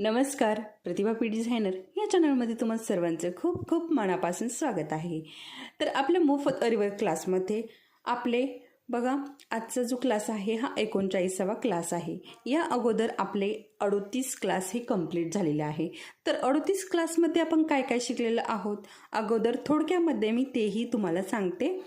नमस्कार प्रतिभा P designer या चॅनलमध्ये तुम्हाला सर्वांचं खूप खूप मनापासून स्वागत आहे. तर आपल्या मोफत अरिवर क्लासमध्ये आपले बघा आजचा जो क्लास आहे हा एकोणचाळीसावा क्लास आहे. या अगोदर आपले अडोतीस क्लास हे कंप्लीट झालेले आहे. तर अडोतीस क्लासमध्ये आपण काय काय शिकलेलं आहोत? अगोदर थोडक्यामध्ये मी तेही तुम्हाला सांगते.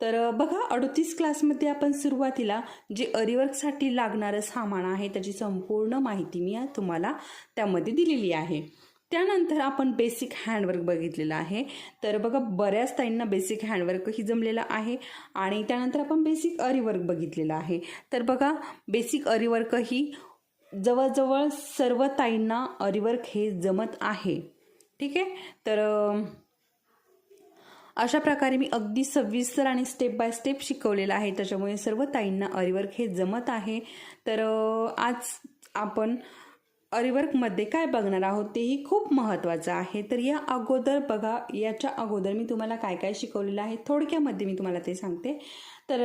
तर बघा अडतीस क्लासमध्ये आपण सुरुवातीला जे अरिवर्कसाठी लागणारं सामान आहे त्याची संपूर्ण माहिती मी तुम्हाला त्यामध्ये दिलेली आहे. त्यानंतर आपण बेसिक हँडवर्क बघितलेलं आहे. तर बघा बऱ्याच ताईंना बेसिक हँडवर्कही जमलेलं आहे आणि त्यानंतर आपण बेसिक अरिवर्क बघितलेलं आहे. तर बघा बेसिक अरिवर्कही जवळजवळ सर्व ताईंना अरिवर्क हे जमत आहे. ठीक आहे? तर अशा प्रकारे मी अगदी सविस्तर आणि स्टेप बाय स्टेप शिकवलेलं आहे. त्याच्यामुळे सर्व ताईंना अरिवर्क हे जमत आहे. तर आज आपण अरिवर्कमध्ये काय बघणार आहोत तेही खूप महत्त्वाचं आहे. तर या अगोदर बघा याच्या अगोदर मी तुम्हाला काय काय शिकवलेलं आहे. थोडक्यामध्ये मी तुम्हाला ते सांगते. तर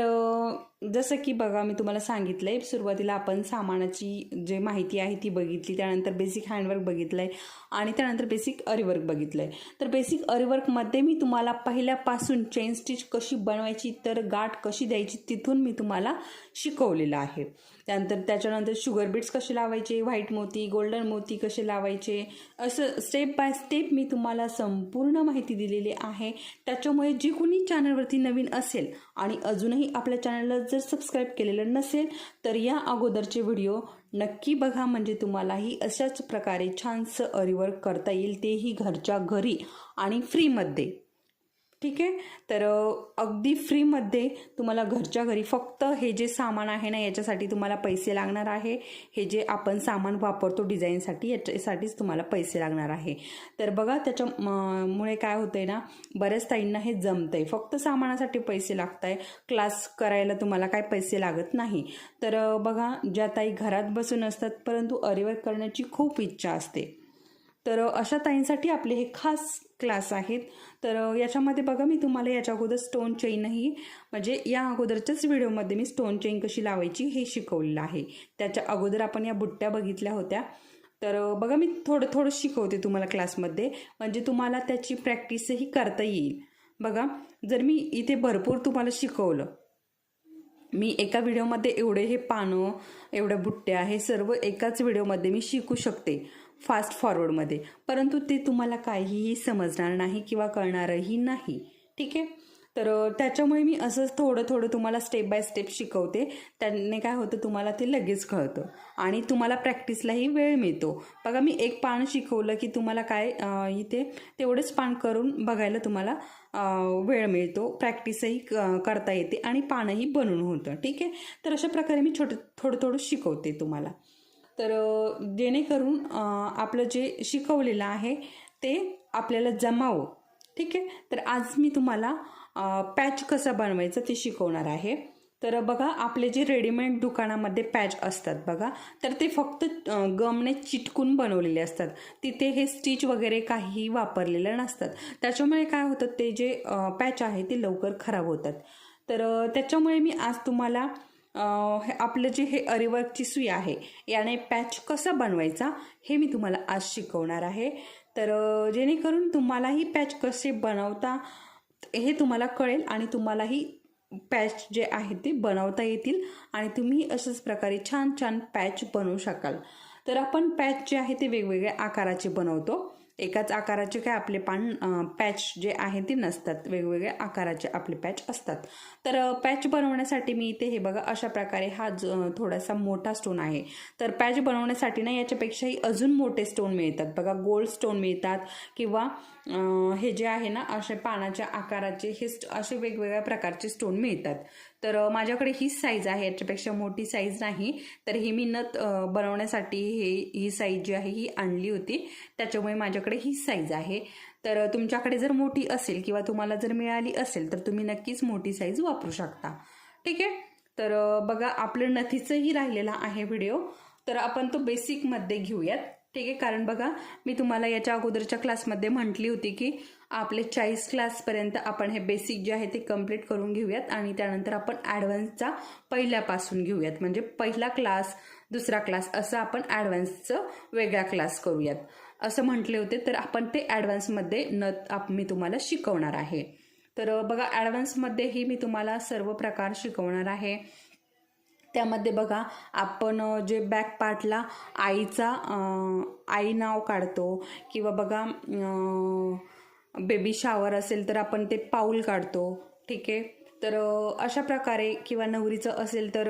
जसं की बघा मी तुम्हाला सांगितलं आहे सुरुवातीला आपण सामानाची जे माहिती आहे ती बघितली त्यानंतर बेसिक हँडवर्क बघितलं आहे आणि त्यानंतर बेसिक अरिवर्क बघितलं आहे तर बेसिक अरिवर्कमध्ये मी तुम्हाला पहिल्यापासून चेन स्टिच कशी बनवायची तर गाठ कशी द्यायची तिथून मी तुम्हाला शिकवलेलं आहे. त्यानंतर त्याच्यानंतर शुगर बीट्स कसे लावायचे व्हाईट मोती गोल्डन मोती कसे लावायचे असं स्टेप बाय स्टेप मी तुम्हाला संपूर्ण माहिती दिलेली आहे. त्याच्यामुळे जे कोणी चॅनलवरती नवीन असेल आणि अजूनही आपल्या चॅनलला जर सबस्क्राईब केलेलं नसेल तर या अगोदरचे व्हिडिओ नक्की बघा. म्हणजे तुम्हालाही अशाच प्रकारे छानसं अरिवर्क करता येईल तेही घरच्या घरी आणि फ्रीमध्ये ठीक आहे? तर अगदी फ्रीमध्ये तुम्हाला घरच्या घरी फक्त हे जे सामान आहे ना याच्यासाठी तुम्हाला पैसे लागणार आहे. हे जे आपण सामान वापरतो डिझाईनसाठी याच्यासाठीच तुम्हाला पैसे लागणार आहे. तर बघा त्याच्या म- मुळे काय होतंय ना बऱ्याच ताईंना हे जमतंय. फक्त सामानासाठी पैसे लागत आहे क्लास करायला तुम्हाला काय पैसे लागत नाही. तर बघा ज्या ताई घरात बसून असतात परंतु अरिवर करण्याची खूप इच्छा असते. तर अशा ताईंसाठी आपले हे खास क्लास आहेत. तर याच्यामध्ये बघा मी तुम्हाला याच्या अगोदर स्टोन चेनही म्हणजे या अगोदरच्याच व्हिडिओमध्ये मी स्टोन चेन कशी लावायची हे शिकवलेलं आहे. त्याच्या अगोदर आपण या बुट्ट्या बघितल्या होत्या. तर बघा मी थोडं थोडं शिकवते तुम्हाला क्लासमध्ये म्हणजे तुम्हाला त्याची प्रॅक्टिसही करता येईल. बघा जर मी इथे भरपूर तुम्हाला शिकवलं. मी एका व्हिडिओमध्ये एवढे हे पानं एवढ्या बुट्ट्या हे सर्व एकाच व्हिडिओमध्ये मी शिकू शकते. फास्ट फॉरवर्डमध्ये. परंतु ते तुम्हाला काहीही समजणार नाही किंवा कळणारही नाही. ठीक आहे? तर त्याच्यामुळे मी असंच थोडं थोडं तुम्हाला स्टेप बाय स्टेप शिकवते. त्याने काय होतं तुम्हाला ते लगेच कळतं. आणि तुम्हाला प्रॅक्टिसलाही वेळ मिळतो. बघा मी एक पान शिकवलं की तुम्हाला काय इथे तेवढंच पान करून बघायला तुम्हाला वेळ मिळतो. प्रॅक्टिसही क- करता येते आणि पानही बनवून होतं. ठीक आहे? तर अशा प्रकारे मी छोटं थोडं थोडं शिकवते तुम्हाला. तर जेणेकरून आपलं जे शिकवलेलं आहे ते आपल्याला जमावं. ठीक आहे? तर आज मी तुम्हाला पॅच कसा बनवायचा ते शिकवणार आहे. तर बघा आपले जे रेडीमेड दुकानामध्ये पॅच असतात बघा तर ते फक्त गमने चिटकून बनवलेले असतात. तिथे हे स्टिच वगैरे काही वापरलेलं नसतात. त्याच्यामुळे काय होतं ते जे पॅच आहे ते लवकर खराब होतात. तर त्याच्यामुळे मी आज तुम्हाला आपलं जे हे अरिवर्कची सुई आहे याने पॅच कसा बनवायचा हे मी तुम्हाला आज शिकवणार आहे. तर जेणेकरून तुम्हालाही पॅच कसे बनवता हे तुम्हाला कळेल आणि तुम्हालाही पॅच जे आहे ते बनवता येतील आणि तुम्ही अशाच प्रकारे छान छान पॅच बनवू शकाल. तर आपण पॅच जे आहे ते वेगवेगळ्या आकाराचे बनवतो. एकाच आकाराचे काय आपले पान पॅच जे आहे ते नसतात. वेगवेगळ्या आकाराचे आपले पॅच असतात. तर पॅच बनवण्यासाठी मी इथे हे बघा अशा प्रकारे हा थोडासा मोठा स्टोन आहे. तर पॅच बनवण्यासाठी ना याच्यापेक्षाही अजून मोठे स्टोन मिळतात. बघा गोल्ड स्टोन मिळतात किंवा हे जे आहे ना असे पानाच्या आकाराचे हे असे वेगवेगळ्या प्रकारचे स्टोन मिळतात. तर माझ्याकडे हीच साईज आहे. याच्यापेक्षा मोठी साईज नाही. तर ही मी नथ बनवण्यासाठी हे ही साईज जी आहे ही आणली होती. त्याच्यामुळे माझ्याकडे हीच साईज आहे. तर तुमच्याकडे जर मोठी असेल किंवा तुम्हाला जर मिळाली असेल तर तुम्ही नक्कीच मोठी साईज वापरू शकता. ठीक आहे? तर बघा आपलं नथीचंही राहिलेला आहे व्हिडिओ तर आपण तो बेसिकमध्ये घेऊयात. ठीक आहे? कारण बघा मी तुम्हाला याच्या अगोदरच्या क्लासमध्ये म्हटली होती की आपले चाळीस क्लासपर्यंत आपण हे बेसिक जे आहे ते कंप्लीट करून घेऊयात आणि त्यानंतर आपण ॲडव्हान्सचा पहिल्यापासून घेऊयात. म्हणजे पहिला क्लास दुसरा क्लास असं आपण ॲडव्हान्सचं वेगळा क्लास करूयात. असं म्हटले होते तर आपण ते ॲडव्हान्समध्ये न आप मी तुम्हाला शिकवणार आहे. तर बघा ॲडव्हान्समध्येही मी तुम्हाला सर्व प्रकार शिकवणार आहे. त्यामध्ये बघा आपण जे बॅक पार्टला आईचा आई नाव काढतो किंवा बघा बेबी शावर असेल तर आपण ते पाऊल काढतो ठीक आहे? तर अशा प्रकारे किंवा नवरीचं असेल तर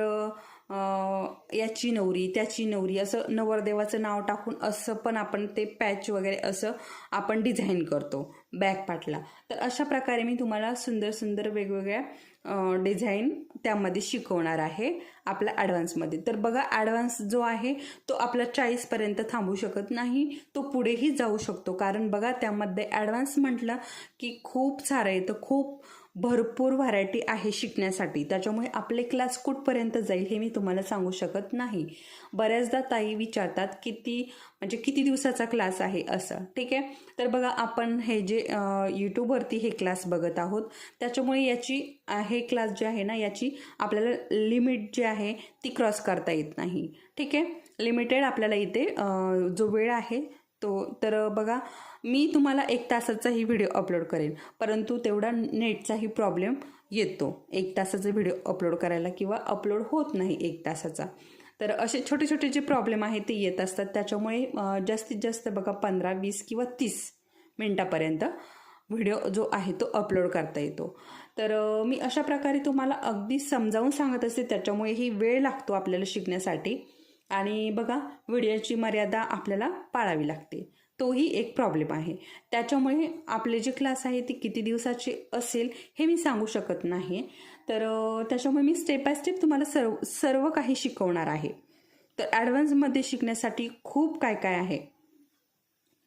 याची नवरी त्याची नवरी असं नवरदेवाचं नाव टाकून असं पण आपण ते पॅच वगैरे असं आपण डिझाईन करतो बॅक पाटला तर अशा प्रकारे मी तुम्हाला सुंदर सुंदर वेगवेगळ्या डिझाईन त्यामध्ये शिकवणार आहे आपल्या ॲडव्हान्समध्ये तर बघा ॲडव्हान्स जो आहे तो आपला चाळीसपर्यंत थांबू शकत नाही. तो पुढेही जाऊ शकतो. कारण बघा त्यामध्ये ॲडव्हान्स म्हटलं की खूप सारं येतं खूप भरपूर व्हरायटी आहे शिकण्यासाठी. त्याच्यामुळे आपले क्लास कुठपर्यंत जाईल हे मी तुम्हाला सांगू शकत नाही. बऱ्याचदा ताई विचारतात किती म्हणजे किती दिवसाचा क्लास आहे असं. ठीक आहे? तर बघा आपण हे जे यूट्यूबवरती हे क्लास बघत आहोत त्याच्यामुळे याची हे क्लास जे आहे ना याची आपल्याला लिमिट जी आहे ती क्रॉस करता येत नाही. ठीक आहे? लिमिटेड आपल्याला इथे जो वेळ आहे तो तर बघा मी तुम्हाला एक तासाचाही व्हिडिओ अपलोड करेन. परंतु तेवढा नेटचाही प्रॉब्लेम येतो. एक तासाचा व्हिडिओ अपलोड करायला किंवा अपलोड होत नाही एक तासाचा. तर असे छोटे छोटे जे प्रॉब्लेम आहेत ते येत असतात. त्याच्यामुळे जास्तीत जास्त बघा पंधरा वीस किंवा तीस मिनटापर्यंत व्हिडिओ जो आहे तो अपलोड करता येतो. तर मी अशा प्रकारे तुम्हाला अगदी समजावून सांगत असते. त्याच्यामुळे ही वेळ लागतो आपल्याला शिकण्यासाठी. आणि बघा व्हिडिओची मर्यादा आपल्याला पाळावी लागते. तोही एक प्रॉब्लेम आहे. त्याच्यामुळे आपले जे क्लास आहे ते किती दिवसाचे असेल हे मी सांगू शकत नाही. तर त्याच्यामुळे मी स्टेप बाय स्टेप तुम्हाला सर्व सर्व काही शिकवणार आहे. तर ॲडव्हान्समध्ये शिकण्यासाठी खूप काय काय आहे?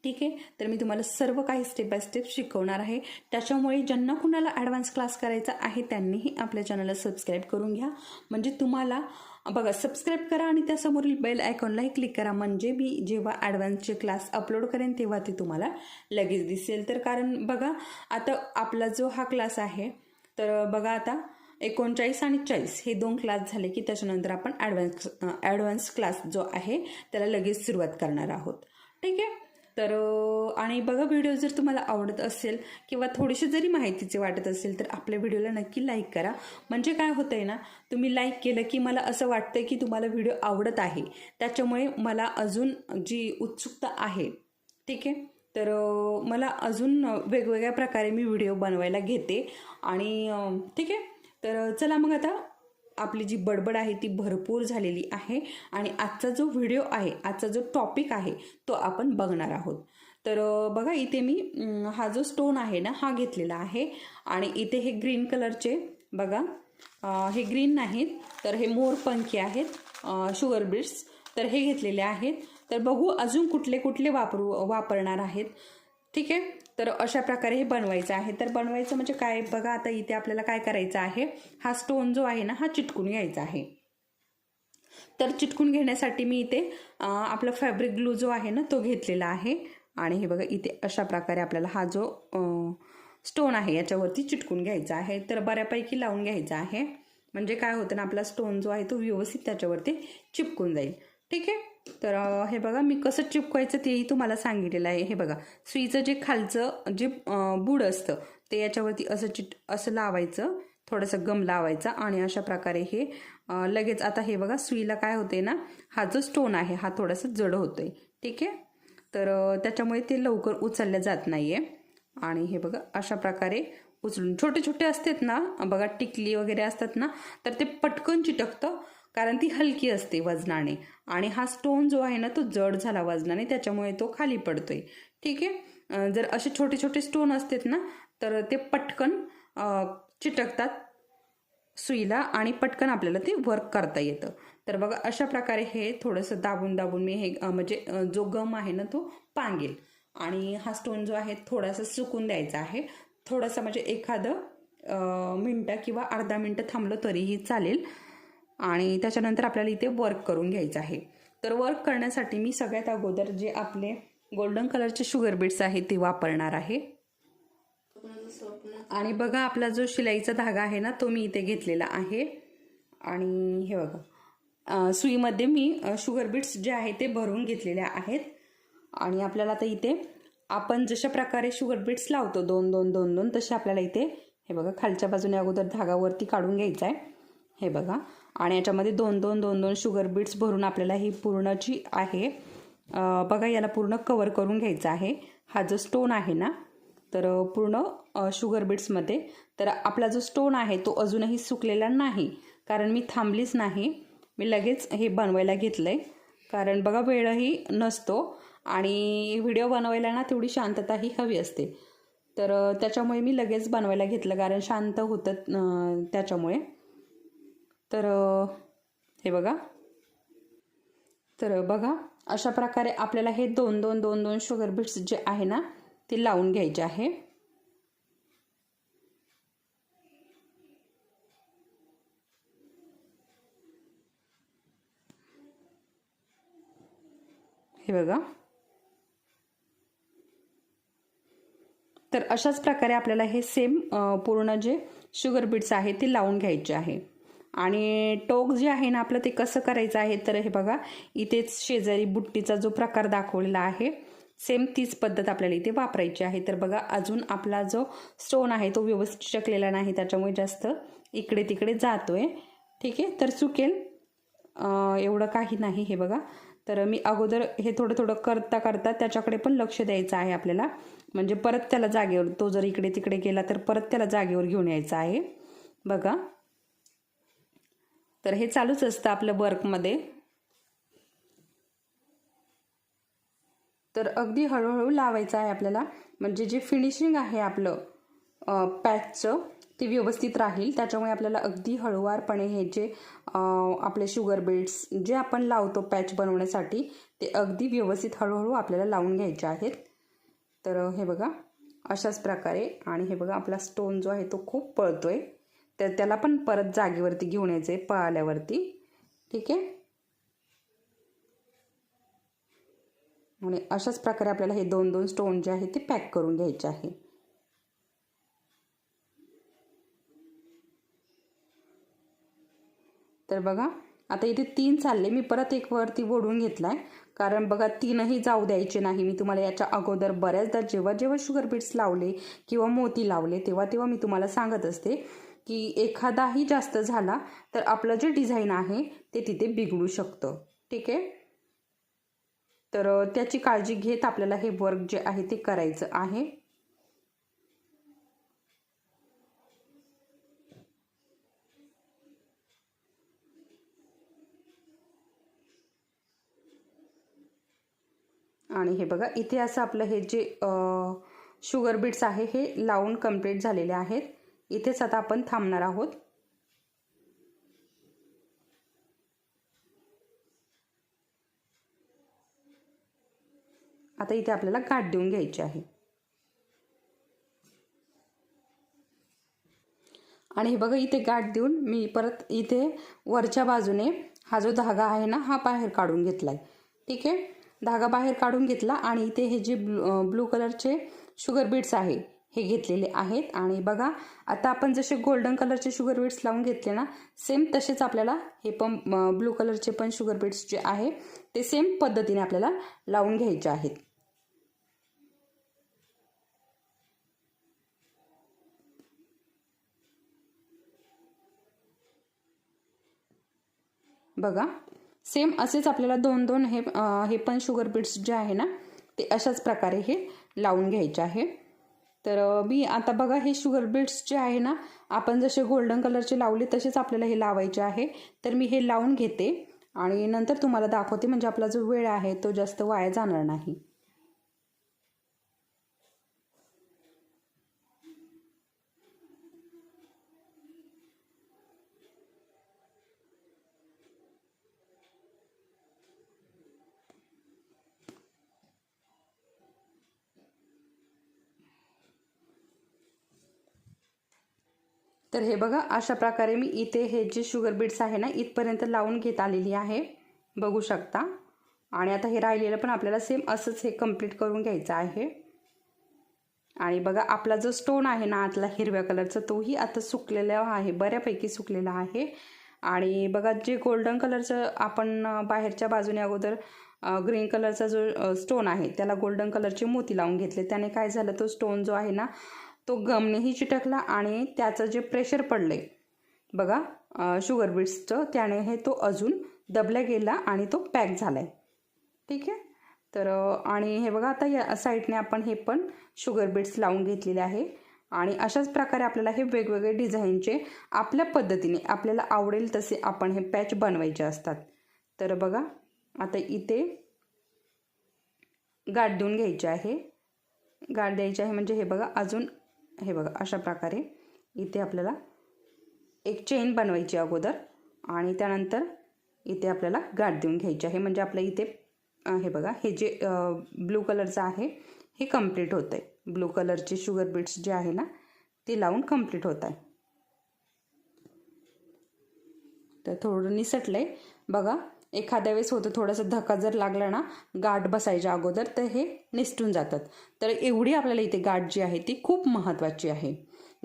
ठीक आहे? तर मी तुम्हाला सर्व काही स्टेप बाय स्टेप शिकवणार आहे. त्याच्यामुळे ज्यांना कुणाला ॲडव्हान्स क्लास करायचा आहे त्यांनीही आपल्या चॅनलला सबस्क्राईब करून घ्या. म्हणजे तुम्हाला बघा सबस्क्राईब करा आणि त्यासमोरील बेल आयकॉनलाही क्लिक करा. म्हणजे मी जेव्हा ॲडव्हान्सचे क्लास अपलोड करेन तेव्हा ते तुम्हाला लगेच दिसेल. तर कारण बघा आता आपला जो हा क्लास आहे तर बघा आता एकोणचाळीस आणि चाळीस हे दोन क्लास झाले की त्याच्यानंतर आपण ॲडव्हान्स ॲडव्हान्स क्लास जो आहे त्याला लगेच सुरुवात करणार आहोत. ठीक आहे? तर आणि बघा व्हिडिओ जर तुम्हाला आवडत असेल किंवा थोडीशी जरी माहितीचे वाटत असेल तर आपल्या व्हिडिओला नक्की लाईक करा. म्हणजे काय होतं आहे ना तुम्ही लाईक केलं की मला असं वाटतं की तुम्हाला व्हिडिओ आवडत आहे. त्याच्यामुळे मला अजून जी उत्सुकता आहे ठीक आहे? तर मला अजून वेगवेगळ्या प्रकारे मी व्हिडिओ बनवायला घेते. आणि ठीक आहे? तर चला मग आता आपली जी बडबड आहे ती भरपूर झालेली आहे आणि आजचा जो व्हिडिओ आहे आजचा जो टॉपिक आहे तो आपण बघणार आहोत. तर बघा इथे मी हा जो स्टोन आहे ना हा घेतलेला आहे आणि इथे हे ग्रीन कलरचे बघा हे ग्रीन नाहीत तर हे मोरपंखी आहेत शुगर ब्रिड्स तर हे घेतलेले आहेत. तर बघू अजून कुठले कुठले वापरू वापरणार आहेत. ठीक आहे? तर अशा प्रकारे हे बनवायचं आहे. तर बनवायचं म्हणजे काय? बघा आता इथे आपल्याला काय करायचं आहे? हा स्टोन जो आहे ना हा चिटकून घ्यायचा आहे. तर चिटकून घेण्यासाठी मी इथे आपला फॅब्रिक ग्लू जो आहे ना तो घेतलेला आहे. आणि हे बघा इथे अशा प्रकारे आपल्याला हा जो स्टोन आहे याच्यावरती चिटकून घ्यायचा आहे. तर बऱ्यापैकी लावून घ्यायचा आहे. म्हणजे काय होतं ना आपला स्टोन जो आहे तो व्यवस्थित त्याच्यावरती चिपकून जाईल. ठीक आहे? तर हे बघा मी कसं चिपकायचं तेही तुम्हाला सांगितलेलं आहे. हे बघा सुईचं जे खालचं जे बूड असतं ते याच्यावरती असं चिट असं लावायचं थोडंसं गम लावायचा आणि अशा प्रकारे हे लगेच आता हे बघा सुईला काय होते ना हा जो स्टोन आहे हा थोडासा जड होतोय. ठीक आहे? तर त्याच्यामुळे ते लवकर उचलल्या जात नाही आहे आणि हे बघा अशा प्रकारे उचलून छोटे छोटे असतात ना बघा टिकली वगैरे असतात ना तर ते पटकन चिटकतं. कारण ती हलकी असते वजनाने. आणि हा स्टोन जो आहे ना तो जड झाला वजनाने त्याच्यामुळे तो खाली पडतोय. ठीक आहे? जर असे छोटे छोटे स्टोन असतात ना तर ते पटकन चिटकतात सुईला आणि पटकन आपल्याला ते वर्क करता येतं. तर बघा अशा प्रकारे हे थोडंसं दाबून दाबून मी हे म्हणजे जो गम आहे ना तो पांगेल. आणि हा स्टोन जो आहे थोडासा सुकून द्यायचा आहे. थोडासा म्हणजे एखादं मिनटं किंवा अर्धा मिनटं थांबलं तरीही चालेल. आणि त्याच्यानंतर आपल्याला इथे वर्क करून घ्यायचं आहे. तर वर्क करण्यासाठी मी सगळ्यात अगोदर जे आपले गोल्डन कलरचे शुगर बीट्स आहेत ते वापरणार आहे. आणि बघा आपला जो शिलाईचा धागा आहे ना तो मी इथे घेतलेला आहे. आणि हे बघा सुईमध्ये मी शुगर बीट्स जे आहे ते भरून घेतलेले आहेत. आणि आपल्याला आता इथे आपण जशा प्रकारे शुगर बीट्स लावतो दोन दोन दोन दोन तसे आपल्याला इथे हे बघा खालच्या बाजूने अगोदर धागावरती काढून घ्यायचा आहे हे बघा आणि याच्यामध्ये दोन दोन दोन दोन शुगर बीट्स भरून आपल्याला ही पूर्ण जी आहे बघा याला पूर्ण कवर करून घ्यायचा आहे. हा जो स्टोन आहे ना तर पूर्ण शुगर बीट्समध्ये तर आपला जो स्टोन आहे तो अजूनही सुकलेला नाही. कारण मी थांबलीच नाही. मी लगेच हे बनवायला घेतलं आहे कारण बघा वेळही नसतो. आणि व्हिडिओ बनवायला ना तेवढी शांतताही हवी असते. तर त्याच्यामुळे मी लगेच बनवायला घेतलं. कारण शांत होतं त्याच्यामुळे. तर हे बघा. तर बघा अशा प्रकारे आपल्याला हे दोन दोन दोन दोन शुगर बीट्स जे आहे ना ते लावून घ्यायचे आहे. हे बघा. तर अशाच प्रकारे आपल्याला हे सेम पूर्ण जे शुगर बीट्स आहे ते लावून घ्यायचे आहे. आणि टोक जे आहे ना आपलं ते कसं करायचं आहे तर हे बघा इथेच शेजारी बुट्टीचा जो प्रकार दाखवलेला आहे सेम तीच पद्धत आपल्याला इथे वापरायची आहे. तर बघा अजून आपला जो स्टोन आहे तो व्यवस्थित शकलेला नाही त्याच्यामुळे जास्त इकडे तिकडे जातोय. ठीक आहे? तर चुकेल एवढं काही नाही हे बघा. तर मी अगोदर हे थोडं थोडं करता करता त्याच्याकडे पण लक्ष द्यायचं आहे आपल्याला. म्हणजे परत त्याला जागेवर तो जर इकडे तिकडे गेला तर परत त्याला जागेवर घेऊन यायचं आहे. बघा. तर हे चालूच असतं आपलं वर्कमध्ये. तर अगदी हळूहळू लावायचं आहे आपल्याला. म्हणजे जे फिनिशिंग आहे आपलं पॅचचं ते व्यवस्थित राहील. त्याच्यामुळे आपल्याला अगदी हळूवारपणे हे जे आपले शुगर बीट्स जे आपण लावतो पॅच बनवण्यासाठी ते अगदी व्यवस्थित हळूहळू आपल्याला लावून घ्यायचे आहेत. तर हे बघा अशाच प्रकारे. आणि हे बघा आपला स्टोन जो आहे तो खूप पळतो आहे तर त्याला पण परत जागेवरती घेऊन यायचं आहे पळाल्यावरती. ठीक आहे? आणि अशाच प्रकारे आपल्याला हे दोन दोन स्टोन जे आहे ते पॅक करून घ्यायचे आहे. तर बघा आता इथे तीन चालले. मी परत एक वरती ओढून घेतलाय. कारण बघा तीनही जाऊ द्यायचे नाही. मी तुम्हाला याच्या अगोदर बऱ्याचदा जेव्हा जेव्हा शुगर बीट्स लावले किंवा मोती लावले तेव्हा तेव्हा मी तुम्हाला सांगत असते. की एखादाही जास्त झाला तर आपलं जे डिझाईन आहे ते तिथे बिघडू शकतं. ठीक आहे? तर त्याची काळजी घेत आपल्याला हे वर्क जे आहे ते करायचं आहे. आणि हे बघा इथे असं आपलं हे जे शुगर बीट्स आहे हे लावून कंप्लीट झालेले आहेत. इथेच आता आपण थांबणार आहोत. आता इथे आपल्याला गाठ देऊन घ्यायची आहे. आणि हे बघा इथे गाठ देऊन मी परत इथे वरच्या बाजूने हा जो धागा आहे ना हा बाहेर काढून घेतलाय. ठीक आहे? धागा बाहेर काढून घेतला आणि इथे हे जे ब्लू ब्लू कलरचे शुगर बीट्स आहे हे घेतलेले आहेत. आणि बघा आता आपण जसे गोल्डन कलरचे शुगर बीट्स लावून घेतले ना सेम तसेच आपल्याला हे पण ब्लू कलरचे पण शुगर बीट्स जे आहे ते सेम पद्धतीने आपल्याला लावून घ्यायचे आहेत. बघा सेम असेच आपल्याला दोन दोन हे आ, हे पण शुगर बीट्स जे आहे ना ते अशाच प्रकारे हे लावून घ्यायचे आहे. तर मी आता बघा हे शुगर बीट्स जे आहे ना आपण जसे गोल्डन कलरचे लावले तसेच आपल्याला हे लावायचे आहे. तर मी हे लावून घेते आणि नंतर तुम्हाला दाखवते म्हणजे आपला जो वेळ आहे तो जास्त वाया जाणार नाही. तर हे बघा अशा प्रकारे मी इथे हे जे शुगर बीट्स आहे ना इथपर्यंत लावून घेत आलेली आहे. बघू शकता. आणि आता हे राहिलेलं पण आपल्याला सेम असंच हे कंप्लीट करून घ्यायचं आहे. आणि बघा आपला जो स्टोन आहे ना आतला हिरव्या कलरचा तोही आता सुकलेला आहे बऱ्यापैकी सुकलेला आहे. आणि बघा जे गोल्डन कलरचं आपण बाहेरच्या बाजूने अगोदर ग्रीन कलरचा जो स्टोन आहे त्याला गोल्डन कलरचे मोती लावून घेतले. त्याने काय झालं तो स्टोन जो आहे ना तो गमनेही चिटकला आणि त्याचं जे प्रेशर पडलं बघा शुगर बीट्सचं त्याने हे तो अजून दबल्या गेला आणि तो पॅक झाला आहे ठीक आहे? तर आणि हे बघा आता या साईडने आपण हे पण शुगर बीट्स लावून घेतलेले आहे. आणि अशाच प्रकारे आपल्याला हे वेगवेगळे डिझाईनचे आपल्या पद्धतीने आपल्याला आवडेल तसे आपण हे पॅच बनवायचे असतात. तर बघा आता इथे गाठ देऊन घ्यायचे आहे. गाठ द्यायची आहे म्हणजे हे बघा अजून हे बघा अशा प्रकारे इथे आपल्याला एक चेन बनवायची अगोदर आणि त्यानंतर इथे आपल्याला गाठ देऊन घ्यायची आहे. म्हणजे आपल्या इथे हे बघा हे जे ब्लू कलरचं आहे हे कंप्लीट होतं आहे ब्लू कलरचे शुगर बीट्स जे आहे ना ते लावून कंप्लीट होत आहे. तर थोडं निसटलं आहे बघा एखाद्या वेळेस होतं थोडासा धक्का जर लागला ना गाठ बसायच्या अगोदर तर हे निसटून जातात. तर एवढी आपल्याला इथे गाठ जी आहे ती खूप महत्त्वाची आहे.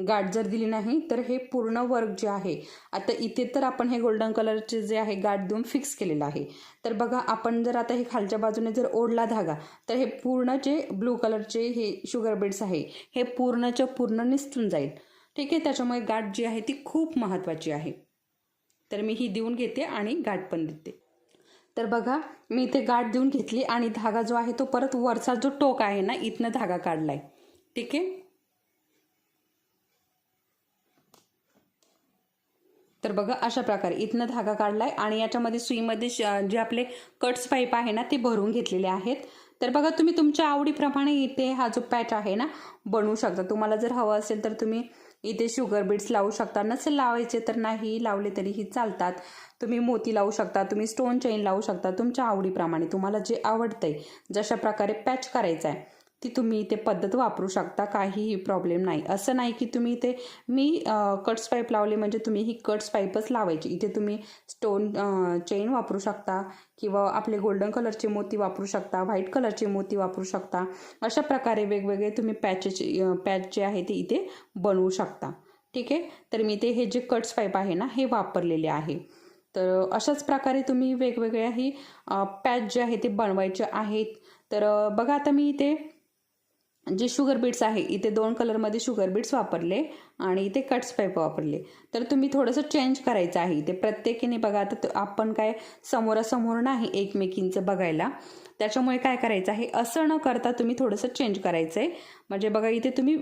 गाठ जर दिली नाही तर हे पूर्ण वर्क जे आहे आता इथे तर आपण हे गोल्डन कलरचे जे आहे गाठ देऊन फिक्स केलेलं आहे. तर बघा आपण जर आता हे खालच्या बाजूने जर ओढला धागा तर हे पूर्ण जे ब्लू कलरचे हे शुगर बीड्स आहे हे पूर्णच्या पूर्ण निसटून जाईल. ठीक आहे? त्याच्यामुळे गाठ जी आहे ती खूप महत्त्वाची आहे. तर मी ही देऊन घेते आणि गाठ पण देते. तर बघा मी इथे गाठ देऊन घेतली आणि धागा जो आहे तो परत वरचा जो टोक आहे ना इथनं धागा काढलाय. ठीक आहे? तर बघा अशा प्रकारे इथनं धागा काढलाय आणि याच्यामध्ये सुईमध्ये श- जे आपले कट्स पाईप आहे ना ते भरून घेतलेले आहेत. तर बघा तुम्ही तुमच्या आवडीप्रमाणे इथे हा जो पॅच आहे ना बनवू शकता. तुम्हाला जर हवं असेल तर तुम्ही इथे शुगर बीट्स लावू शकता. नसेल लावायचे तर नाही लावले तरीही चालतात. तुम्ही मोती लावू शकता तुम्ही स्टोन चेन लावू शकता तुमच्या आवडीप्रमाणे तुम्हाला जे आवडतंय जशा प्रकारे पॅच करायचा आहे ती तुम्ही इथे पद्धत वापरू शकता काहीही प्रॉब्लेम नाही. असं नाही की तुम्ही इथे मी कट्स पाईप लावले म्हणजे तुम्ही ही कट्स पाईपच लावायची. इथे तुम्ही स्टोन चेन वापरू शकता किंवा आपले गोल्डन कलरचे मोती वापरू शकता व्हाईट कलरचे मोती वापरू शकता. अशा प्रकारे वेगवेगळे तुम्ही पॅचेचे पॅच जे आहे ते इथे बनवू शकता. ठीक आहे? तर मी ते हे जे कट्स पाईप आहे ना हे वापरलेले आहे. तर अशाच प्रकारे तुम्ही वेगवेगळ्याही पॅच जे आहे ते बनवायचे आहेत. तर बघा आता मी इथे जे शुगर बीट्स आहे इथे दोन कलरमध्ये शुगर बीट्स वापरले आणि इथे कट्स पाईप वापरले. तर तुम्ही थोडंसं चेंज करायचं आहे इथे. प्रत्येकीने बघा आता त- आपण काय समोरासमोर नाही एकमेकींचं बघायला. त्याच्यामुळे काय करायचं आहे असं न करता तुम्ही थोडंसं चेंज करायचं आहे म्हणजे बघा इथे तुम्ही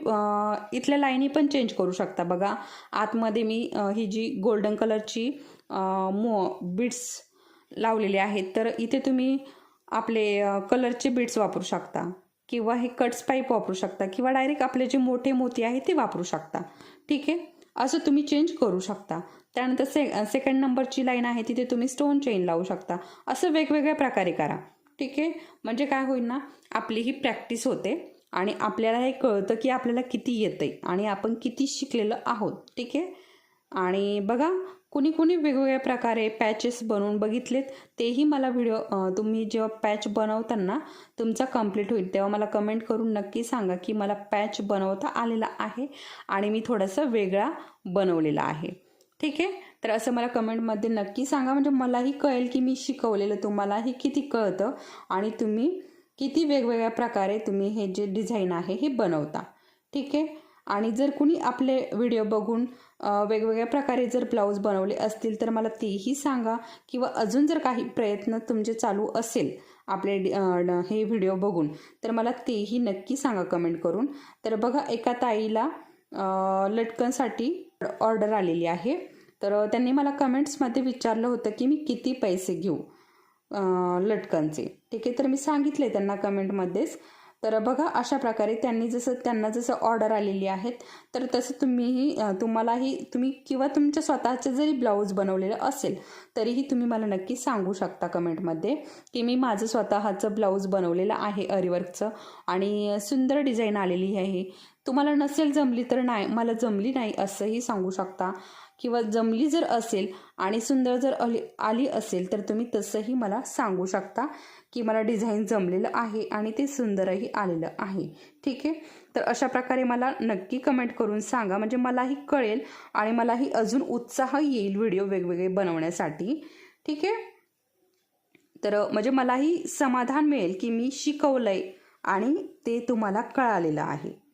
इथल्या लाईनी पण चेंज करू शकता. बघा आतमध्ये मी ही जी गोल्डन कलरची मो बीट्स लावलेले आहेत तर इथे तुम्ही आपले कलरचे बीट्स वापरू शकता. किंवा हे कट्स पाईप वापरू शकता किंवा डायरेक्ट आपले जे मोठे मोती आहे ते वापरू शकता. ठीक आहे? असं तुम्ही चेंज करू शकता. त्यानंतर से सेकंड नंबरची लाईन आहे तिथे तुम्ही स्टोन चेन लावू शकता. असं वेगवेगळ्या प्रकारे करा. ठीक आहे? म्हणजे काय होईल ना आपली ही प्रॅक्टिस होते आणि आपल्याला हे कळतं की आपल्याला किती येतंय आणि आपण किती शिकलेलं आहोत. ठीक आहे? आणि बघा कुणी कुणी वेगवेगळ्या प्रकारे पॅचेस बनवून बघितलेत. तेही मला व्हिडिओ तुम्ही जेव्हा पॅच बनवताना तुमचा कंप्लीट होईल तेव्हा मला कमेंट करून नक्की सांगा की मला पॅच बनवता आलेला आहे आणि मी थोडंसं वेगळा बनवलेला आहे. ठीक आहे? तर असं मला कमेंटमध्ये नक्की सांगा. म्हणजे मलाही कळेल की मी शिकवलेलं तुम्हालाही किती कळतं आणि तुम्ही किती वेगवेगळ्या प्रकारे तुम्ही हे जे डिझाईन आहे हे बनवता. ठीक आहे? आणि जर कुणी आपले व्हिडिओ बघून वेगवेगळ्या प्रकारे जर ब्लाऊज बनवले असतील तर मला तेही सांगा किंवा अजून जर काही प्रयत्न तुमचे चालू असेल आपले हे व्हिडिओ बघून तर मला तेही नक्की सांगा कमेंट करून. तर बघा एका ताईला लटकनसाठी ऑर्डर आलेली आहे. तर त्यांनी मला कमेंट्समध्ये विचारलं होतं की मी किती पैसे घेऊ लटकनचे. ठीक आहे तर मी सांगितले त्यांना कमेंटमध्येच तर बघा अशा प्रकारे त्यांनी जसं त्यांना जसं ऑर्डर आलेली आहेत तर तसं तुम्हीही तुम्हालाही तुम्ही किंवा तुमच्या स्वतःचं जरी ब्लाऊज बनवलेलं असेल तरीही तुम्ही मला नक्की सांगू शकता कमेंटमध्ये की मी माझं स्वतःचं ब्लाऊज बनवलेलं आहे अरिवर्कचं आणि सुंदर डिझाईन आलेली आहे तुम्हाला नसेल जमली तर नाही मला जमली नाही असंही सांगू शकता. किंवा जमली जर असेल आणि सुंदर जर आली आली असेल तर तुम्ही तसंही मला सांगू शकता. की मला डिझाईन जमलेलं आहे आणि ते सुंदरही आलेलं आहे. ठीक आहे? तर अशा प्रकारे मला नक्की कमेंट करून सांगा. म्हणजे मलाही कळेल आणि मलाही अजून उत्साह येईल व्हिडिओ वेगवेगळे बनवण्यासाठी. ठीक आहे? तर म्हणजे मलाही समाधान मिळेल की मी शिकवलं आहे आणि ते तुम्हाला कळालेलं आहे.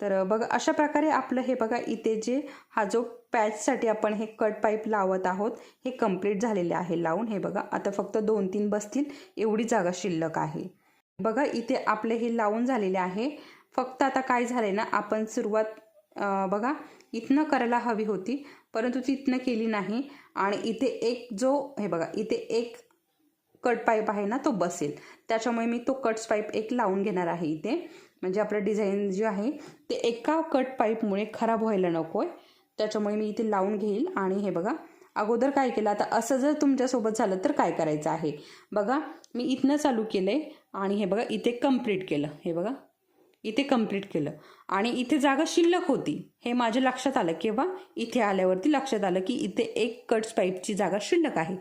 तर बघा अशा प्रकारे आपलं हे बघा इथे जे हा जो पॅचसाठी आपण हे कट पाईप लावत आहोत हे कंप्लीट झालेले आहे लावून. हे बघा आता फक्त दोन तीन बसतील एवढी जागा शिल्लक आहे. बघा इथे आपले हे लावून झालेले आहे. फक्त आता काय झाले ना आपण सुरुवात बघा इथनं करायला हवी होती परंतु ती इथनं केली नाही. आणि इथे एक जो हे बघा इथे एक कट पाईप आहे ना तो बसेल. त्याच्यामुळे मी तो कट्स पाईप एक लावून घेणार आहे इथे. म्हणजे आपलं डिझाईन जे आहे ते एका कट पाईपमुळे खराब व्हायला नको आहे. त्याच्यामुळे मी इथे लावून घेईल आणि हे बघा अगोदर काय केलं आता असं जर तुमच्यासोबत झालं तर काय करायचं आहे? बघा मी इथनं चालू केलं आहे आणि हे बघा इथे कंप्लीट केलं. हे बघा इथे कंप्लीट केलं. आणि इथे जागा शिल्लक होती. हे माझ्या लक्षात आलं. किंवा इथे आल्यावरती लक्षात आलं की इथे एक कट्स पाईपची जागा शिल्लक आहे.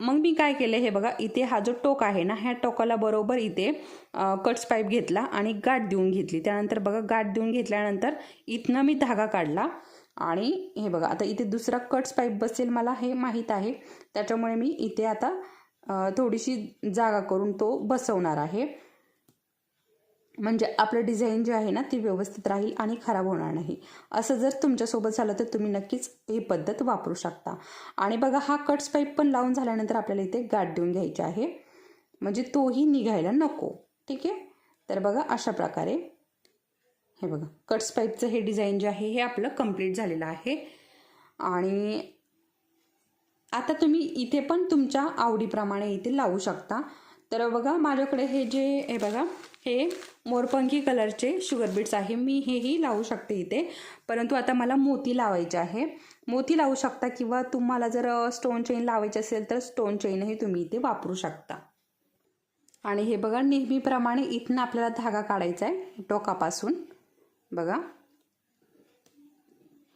मग मी काय केलं हे बघा इथे हा जो टोक आहे ना ह्या टोकाला बरोबर इथे कट्स पाईप घेतला आणि गाठ देऊन घेतली. त्यानंतर बघा गाठ देऊन घेतल्यानंतर इथनं मी धागा काढला आणि हे बघा आता इथे दुसरा कट्स पाईप बसेल मला हे माहीत आहे. त्याच्यामुळे मी इथे आता थोडीशी जागा करून तो बसवणार आहे. म्हणजे आपलं डिझाईन जे आहे ना ती व्यवस्थित राहील आणि खराब होणार नाही. असं जर तुमच्यासोबत झालं तर तुम्ही नक्कीच ही पद्धत वापरू शकता. आणि बघा हा कट्स पाईप पण लावून झाल्यानंतर आपल्याला इथे गाठ देऊन घ्यायची आहे. म्हणजे तोही निघायला नको. ठीक आहे? तर बघा अशा प्रकारे. हे बघा कट्स पाईपचं हे डिझाईन जे आहे हे आपलं कंप्लीट झालेलं आहे. आणि आता तुम्ही इथे पण तुमच्या आवडीप्रमाणे इथे लावू शकता. तर बघा माझ्याकडे हे जे हे बघा हे मोरपंखी कलरचे शुगर बीट्स आहे. मी हेही लावू शकते इथे. परंतु आता मला मोती लावायचे आहे. मोती लावू शकता किंवा तुम्हाला जर स्टोन चेन लावायची असेल तर स्टोन चेनही तुम्ही इथे वापरू शकता. आणि हे बघा नेहमीप्रमाणे इथनं आपल्याला धागा काढायचा आहे टोकापासून. बघा.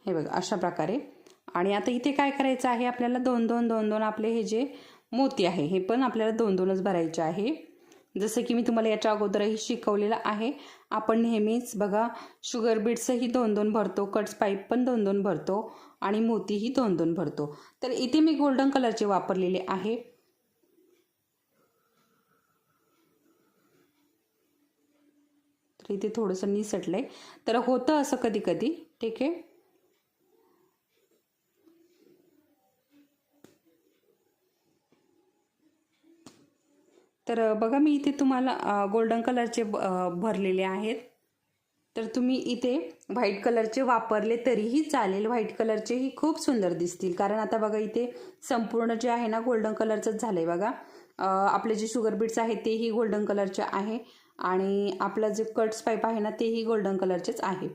हे बघा अशा प्रकारे. आणि आता इथे काय करायचं आहे आपल्याला दोन दोन दोन दोन आपले हे जे मोती आहे. हे पण आपल्याला दोन दोनच भरायचे आहे. जसं की मी तुम्हाला याच्या अगोदरही शिकवलेलं आहे. आपण नेहमीच बघा शुगर बीट्सही दोन दोन भरतो कट्स पाईप पण दोन दोन भरतो आणि मोतीही दोन दोन भरतो. तर इथे मी गोल्डन कलरचे वापरलेले आहे. तर इथे थोडंसं आहे तर होतं असं कधी कधी ठीक आहे? तर बघा मी इथे तुम्हाला गोल्डन कलरचे ब- भरलेले आहेत. तर तुम्ही इथे व्हाईट कलरचे वापरले तरीही चालेल. व्हाईट कलरचेही खूप सुंदर दिसतील. कारण आता बघा इथे संपूर्ण जे आहे ना गोल्डन कलरचंच झालं आहे बघा आपले जे शुगर बीट्स आहेत तेही गोल्डन कलरचे आहे. आणि आपलं जे कट्स पाईप आहे ना तेही गोल्डन कलरचेच आहे.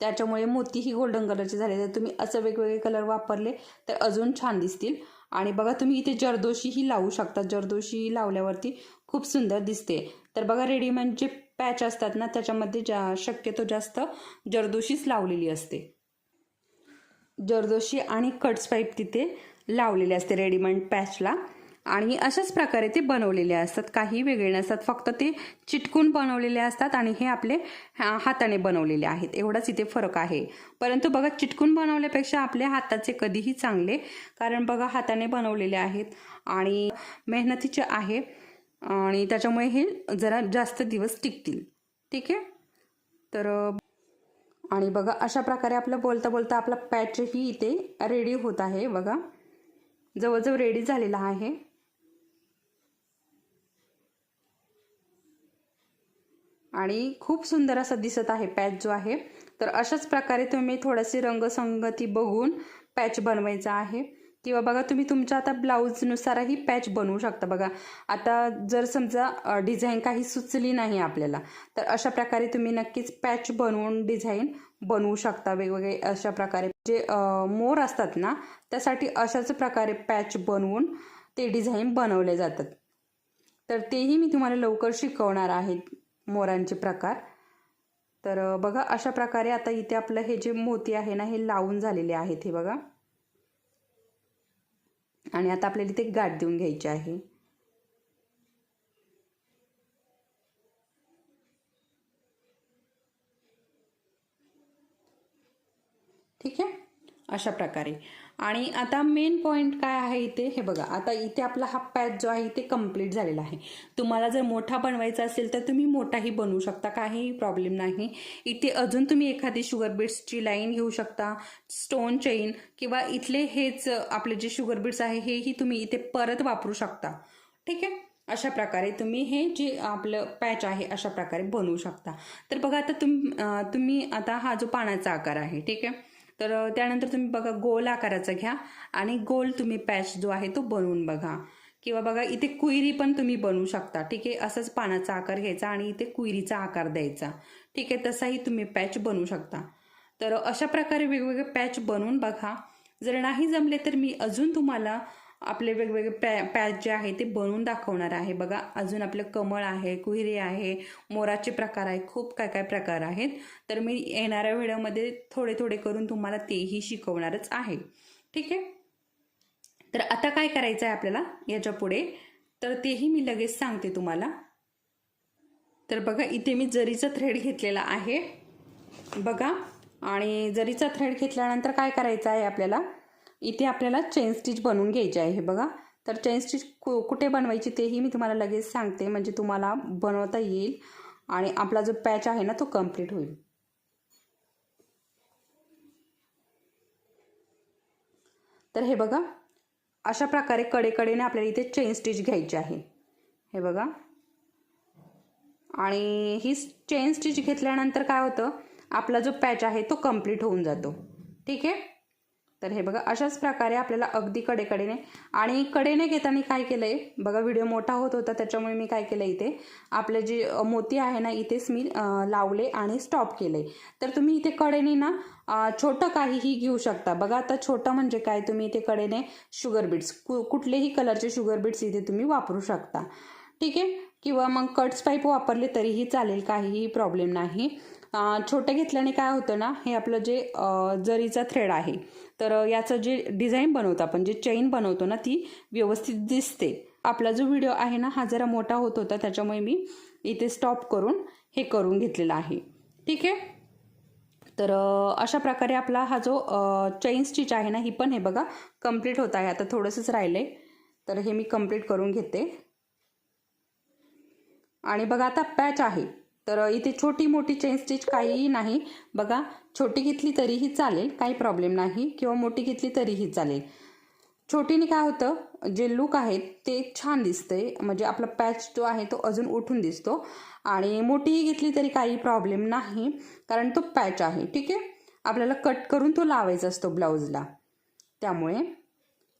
त्याच्यामुळे मोतीही गोल्डन कलरचे झाले. तर तुम्ही असं वेगवेगळे कलर वापरले तर अजून छान दिसतील. आणि बघा तुम्ही इथे जरदोशीही लावू शकता. जरदोशी लावल्यावरती खूप सुंदर दिसते. तर बघा रेडीमेड जे पॅच असतात ना त्याच्यामध्ये जा शक्यतो जास्त जरदोशीच लावलेली असते. जरदोशी आणि कट्स पाईप तिथे लावलेले असते रेडीमेड पॅचला आणि अशाच प्रकारे ते बनवलेले असतात. काही वेगळे नसतात. फक्त ते चिटकून बनवलेले असतात आणि हे आपले हाताने बनवलेले आहेत. एवढाच इथे फरक आहे. परंतु बघा चिटकून बनवल्यापेक्षा आपल्या हाताचे कधीही चांगले कारण बघा हाताने बनवलेले आहेत आणि मेहनतीचे आहे आणि त्याच्यामुळे हे जरा जास्त दिवस टिकतील. ठीक आहे? तर आणि बघा अशा प्रकारे आपलं बोलता बोलता आपला पॅचही इथे रेडी होत आहे. बघा जवळजवळ रेडी झालेला आहे. आणि खूप सुंदर असं दिसत आहे पॅच जो आहे. तर अशाच प्रकारे तुम्ही थोडीशी रंगसंगती बघून पॅच बनवायचा आहे. किंवा बघा तुम्ही तुमच्या आता ब्लाऊजनुसारही पॅच बनवू शकता बघा. आता जर समजा डिझाईन काही सुचली नाही आपल्याला तर अशा प्रकारे तुम्ही नक्कीच पॅच बनवून डिझाईन बनवू शकता वेगवेगळे अशा प्रकारे. जे मोर असतात ना त्यासाठी अशाच प्रकारे पॅच बनवून ते डिझाईन बनवले जातात. तर तेही मी तुम्हाला लवकर शिकवणार आहे. मोरांचे प्रकार. तर बघा अशा प्रकारे आता इथे आपलं हे जे मोती आहे ना हे लावून झालेले आहेत हे बघा. आणि आता आपल्याला इथे गाठ देऊन घ्यायची आहे. ठीक आहे? अशा प्रकारे. आणि आता मेन पॉईंट काय आहे इथे? हे बघा आता इथे आपला हा पॅच जो आहे इथे कंप्लीट झालेला आहे. तुम्हाला जर मोठा बनवायचा असेल तर तुम्ही मोठाही बनवू शकता काहीही प्रॉब्लेम नाही. इथे अजून तुम्ही एखादी शुगर बीट्सची लाईन घेऊ शकता स्टोन चेन किंवा इथले हेच आपले जे शुगर बीट्स आहे हेही तुम्ही इथे परत वापरू शकता. ठीक आहे? अशा प्रकारे तुम्ही हे जे आपलं पॅच आहे अशा प्रकारे बनवू शकता. तर बघा आता तुम तुम्ही आता हा जो पाण्याचा आकार आहे ठीक आहे? तर त्यानंतर तुम्ही बघा गोल आकाराचा घ्या आणि गोल तुम्ही पॅच जो आहे तो बनवून बघा. किंवा बघा इथे कुयरी पण तुम्ही बनवू शकता. ठीक आहे? असंच पानाचा आकार घ्यायचा आणि इथे कुयरीचा आकार द्यायचा. ठीक आहे? तसाही तुम्ही पॅच बनवू शकता. तर अशा प्रकारे वेगवेगळे पॅच बनवून बघा. जर नाही जमले तर मी अजून तुम्हाला आपले वेगवेगळे पॅ पॅच जे आहे ते बनवून दाखवणार आहे. बघा अजून आपलं कमळ आहे कुहिरे आहे मोराचे प्रकार आहे खूप काय काय प्रकार आहेत. तर मी येणाऱ्या व्हिडिओमध्ये थोडे थोडे करून तुम्हाला तेही शिकवणारच आहे. ठीक आहे? तर आता काय करायचं आहे आपल्याला याच्यापुढे? तर तेही मी लगेच सांगते तुम्हाला. तर बघा इथे मी जरीचा थ्रेड घेतलेला आहे. बघा आणि जरीचा थ्रेड घेतल्यानंतर काय करायचं आहे आपल्याला? इथे आपल्याला चेन स्टिच बनवून घ्यायची आहे हे बघा. तर चेन स्टिच कु कुठे बनवायची तेही मी तुम्हाला लगेच सांगते म्हणजे तुम्हाला बनवता येईल आणि आपला जो पॅच आहे ना तो कंप्लीट होईल. तर हे बघा अशा प्रकारे कडेकडेने आपल्याला इथे चेन स्टिच घ्यायची आहे. हे बघा. आणि ही चेन स्टिच घेतल्यानंतर काय होतं आपला जो पॅच आहे तो कंप्लीट होऊन जातो. ठीक आहे? तर हे बघा अशाच प्रकारे आपल्याला अगदी कडेकडेने आणि कडेने घेताना काय केलं आहे बघा व्हिडिओ मोठा होत होता त्याच्यामुळे मी काय केलं इथे? आपले जे मोती आहे ना इथेच मी लावले आणि स्टॉप केले तर तुम्ही इथे कडेने ना छोटं काहीही घेऊ शकता. बघा आता छोटं म्हणजे काय? तुम्ही इथे कडेने शुगर बीट्स कु कुठलेही कलरचे शुगर बीट्स इथे तुम्ही वापरू शकता. ठीक आहे? किंवा मग कट्स पाईप वापरले तरीही चालेल काहीही प्रॉब्लेम नाही. छोटे घेतल्याने काय होतं ना हे आपलं जे जरीचा थ्रेड आहे तर याचं जे डिझाईन बनवतो आपण जे चेन बनवतो ना ती व्यवस्थित दिसते. आपला जो व्हिडिओ आहे ना हा जरा मोठा होत होता त्याच्यामुळे मी इथे स्टॉप करून हे करून घेतलेलं आहे. ठीक आहे? तर अशा प्रकारे आपला हा जो चेन स्टिच आहे ना ही पण हे बघा कंप्लीट होत आहे. आता थोडंसंच राहिलं आहे तर हे मी कंप्लीट करून घेते. आणि बघा आता पॅच आहे. तर इथे छोटी मोठी चेन स्टिच काहीही नाही. बघा छोटी घेतली तरीही चालेल काही प्रॉब्लेम नाही. किंवा मोठी घेतली तरीही चालेल. छोटीने काय होतं जे लूक आहे ते छान दिसतंय. म्हणजे आपला पॅच जो आहे तो अजून उठून दिसतो. आणि मोठीही घेतली तरी काही प्रॉब्लेम नाही कारण तो पॅच आहे. ठीक आहे? आपल्याला कट करून तो लावायचा असतो ब्लाऊजला त्यामुळे.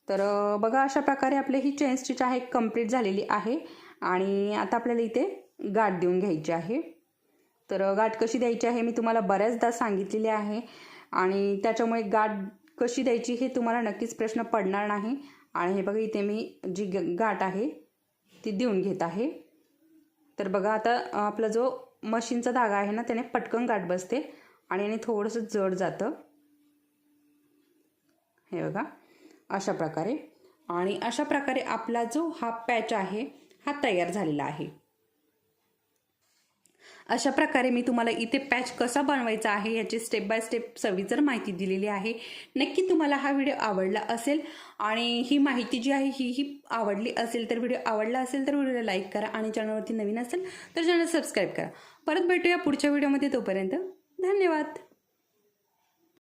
तर बघा अशा प्रकारे आपली ही चेन स्टिच आहे कंप्लीट झालेली आहे. आणि आता आपल्याला इथे गाठ देऊन घ्यायची आहे. तर गाठ कशी द्यायची आहे मी तुम्हाला बऱ्याचदा सांगितलेली आहे आणि त्याच्यामुळे गाठ कशी द्यायची हे तुम्हाला नक्कीच प्रश्न पडणार नाही. आणि हे बघा इथे मी जी ग गाठ आहे ती देऊन घेत आहे. तर बघा आता आपला जो मशीनचा धागा आहे ना त्याने पटकन गाठ बसते आणि याने थोडंसं जड जातं. हे बघा अशा प्रकारे. आणि अशा प्रकारे आपला जो हा पॅच आहे हा तयार झालेला आहे. अशा प्रकारे मी तुम्हाला इथे पॅच कसा बनवायचा आहे याची स्टेप बाय स्टेप सविस्तर माहिती दिलेली आहे. नक्की तुम्हाला हा व्हिडिओ आवडला असेल आणि ही माहिती जी आहे ही ही आवडली असेल तर व्हिडिओ आवडला असेल तर व्हिडिओला लाईक करा आणि चॅनलवरती नवीन असेल तर चॅनल सबस्क्राईब करा. परत भेटूया पुढच्या व्हिडिओमध्ये तोपर्यंत धन्यवाद.